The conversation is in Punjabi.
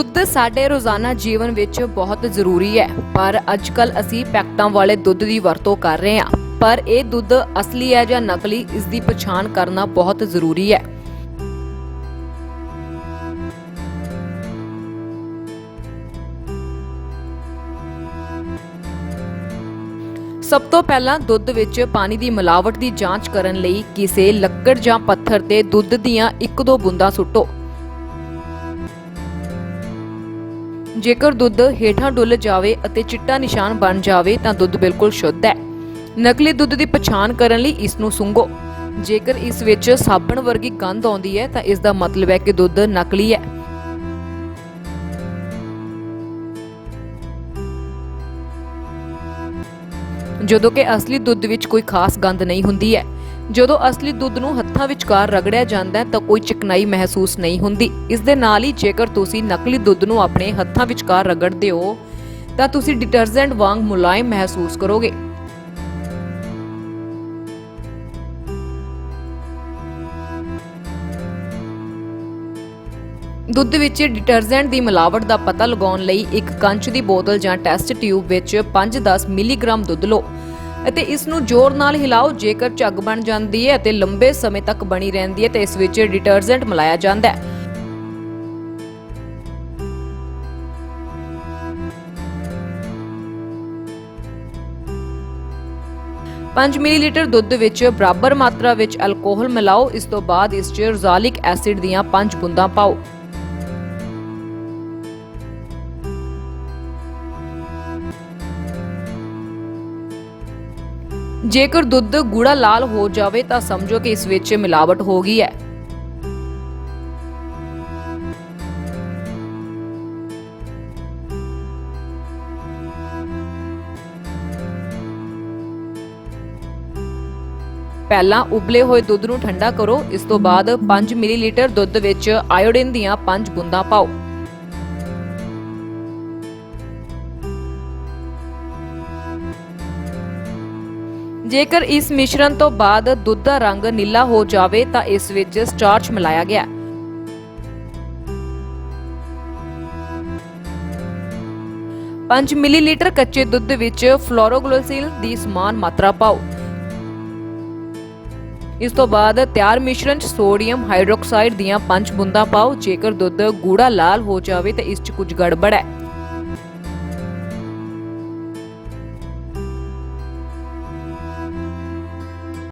ਦੁੱਧ ਸਾਡੇ ਰੋਜ਼ਾਨਾ ਜੀਵਨ ਵਿੱਚ ਬਹੁਤ ਜ਼ਰੂਰੀ ਹੈ। ਪਰ ਅੱਜਕੱਲ ਅਸੀਂ ਪੈਕਟਾਂ ਵਾਲੇ ਦੁੱਧ ਦੀ ਵਰਤੋਂ ਕਰ ਰਹੇ ਹਾਂ। ਪਰ ਇਹ ਦੁੱਧ ਅਸਲੀ ਹੈ ਜਾਂ ਨਕਲੀ, ਇਸ ਦੀ ਪਛਾਣ ਕਰਨਾ ਬਹੁਤ ਜ਼ਰੂਰੀ ਹੈ। ਸਭ ਤੋਂ ਪਹਿਲਾਂ ਦੁੱਧ ਵਿੱਚ ਪਾਣੀ ਦੀ ਮਿਲਾਵਟ ਦੀ ਜਾਂਚ ਕਰਨ ਲਈ ਕਿਸੇ ਲੱਕੜ ਜਾਂ ਪੱਥਰ ਤੇ ਦੁੱਧ ਦੀਆਂ ਇੱਕ ਦੋ ਬੂੰਦਾਂ ਸੁੱਟੋ। ਜੇਕਰ ਦੁੱਧ ਹੇਠਾਂ ਡੁੱਲ ਜਾਵੇ ਅਤੇ ਚਿੱਟਾ ਨਿਸ਼ਾਨ ਬਣ ਜਾਵੇ ਤਾਂ ਦੁੱਧ ਬਿਲਕੁਲ ਸ਼ੁੱਧ ਹੈ। ਨਕਲੀ ਦੁੱਧ ਦੀ ਪਛਾਣ ਕਰਨ ਲਈ ਇਸ ਨੂੰ ਸੁੰਘੋ। ਜੇਕਰ ਇਸ ਵਿੱਚ ਸਾਬਣ ਵਰਗੀ ਗੰਧ ਆਉਂਦੀ ਹੈ ਤਾਂ ਇਸ ਦਾ ਮਤਲਬ ਹੈ ਕਿ ਦੁੱਧ ਨਕਲੀ ਹੈ। ਜਦੋਂ ਕਿ ਅਸਲੀ ਦੁੱਧ ਵਿੱਚ ਕੋਈ ਖਾਸ ਗੰਧ ਨਹੀਂ ਹੁੰਦੀ ਹੈ। ਜਦੋਂ ਅਸਲੀ ਦੁੱਧ ਨੂੰ ਹੱਥਾਂ ਵਿਚਕਾਰ ਰਗੜਿਆ ਜਾਂਦਾ ਤਾਂ ਕੋਈ ਚਿਕਨਾਈ ਮਹਿਸੂਸ ਨਹੀਂ ਹੁੰਦੀ। ਇਸ ਦੇ ਨਾਲ ਹੀ ਜੇਕਰ ਤੁਸੀਂ ਨਕਲੀ ਦੁੱਧ ਨੂੰ ਆਪਣੇ ਹੱਥਾਂ ਵਿਚਕਾਰ ਰਗੜਦੇ ਹੋ, ਤਾਂ ਤੁਸੀਂ ਡਿਟਰਜੈਂਟ ਵਾਂਗ ਮੁਲਾਇਮ ਮਹਿਸੂਸ ਕਰੋਗੇ। ਦੁੱਧ ਵਿੱਚ ਡਿਟਰਜੈਂਟ ਦੀ ਮਿਲਾਵਟ ਦਾ ਪਤਾ ਲਗਾਉਣ ਲਈ ਇੱਕ ਕੰਚ ਦੀ ਬੋਤਲ ਜਾਂ ਟੈਸਟ ਟਿਊਬ ਵਿੱਚ 5-10 ਮਿਲੀਗ੍ਰਾਮ ਦੁੱਧ ਲਓ। ਅਤੇ ਇਸ ਨੂੰ ਜ਼ੋਰ ਨਾਲ ਹਿਲਾਓ, ਜੇਕਰ ਝੱਗ ਬਣ ਜਾਂਦੀ ਹੈ ਅਤੇ ਲੰਬੇ ਸਮੇਂ ਤੱਕ ਬਣੀ ਰਹਿੰਦੀ ਹੈ, ਤਾਂ ਇਸ ਵਿੱਚ ਡਿਟਰਜੈਂਟ ਮਿਲਾਇਆ ਜਾਂਦਾ ਹੈ। ਪੰਜ ਮਿਲੀਲੀਟਰ ਦੁੱਧ ਵਿੱਚ ਬਰਾਬਰ ਮਾਤਰਾ ਵਿੱਚ ਅਲਕੋਹਲ ਮਿਲਾਓ, ਇਸ ਤੋਂ ਬਾਅਦ ਇਸ 'ਚ ਰੋਜ਼ਾਲਿਕ ਐਸਿਡ ਦੀਆਂ 5 ਬੂੰਦਾਂ ਪਾਓ। ਜੇਕਰ ਦੁੱਧ ਗੂੜਾ ਲਾਲ ਹੋ ਜਾਵੇ ਤਾਂ ਸਮਝੋ ਕਿ ਇਸ ਵਿੱਚ ਮਿਲਾਵਟ ਹੋ ਗਈ ਹੈ। ਪਹਿਲਾਂ ਉਬਲੇ ਹੋਏ ਦੁੱਧ ਨੂੰ ਠੰਡਾ ਕਰੋ। ਇਸ ਤੋਂ ਬਾਅਦ 5 ਮਿਲੀਲੀਟਰ ਦੁੱਧ ਵਿੱਚ ਆਇਓਡੀਨ ਦੀਆਂ 5 ਬੂੰਦਾਂ ਪਾਓ। ਜੇਕਰ ਇਸ ਮਿਸ਼ਰਣ ਤੋਂ ਬਾਅਦ ਦੁੱਧ ਦਾ ਰੰਗ ਨੀਲਾ ਹੋ ਜਾਵੇ ਤਾਂ ਇਸ ਵਿੱਚ ਸਟਾਰਚ ਮਿਲਾਇਆ ਗਿਆ ਪੰਜ ਮਿਲੀਲੀਟਰ ਕੱਚੇ ਦੁੱਧ ਵਿੱਚ ਫਲੋਰੋਗਲੋਸਿਲ ਦੀ ਸਮਾਨ ਮਾਤਰਾ ਪਾਓ। ਇਸ ਤੋਂ ਬਾਅਦ ਤਿਆਰ ਮਿਸ਼ਰਣ 'ਚ ਸੋਡੀਅਮ ਹਾਈਡਰੋਕਸਾਈਡ ਦੀਆਂ 5 ਬੂੰਦਾਂ ਪਾਓ। ਜੇਕਰ ਦੁੱਧ ਗੂੜਾ ਲਾਲ ਹੋ ਜਾਵੇ ਤਾਂ ਇਸ 'ਚ ਕੁਝ ਗੜਬੜ ਹੈ।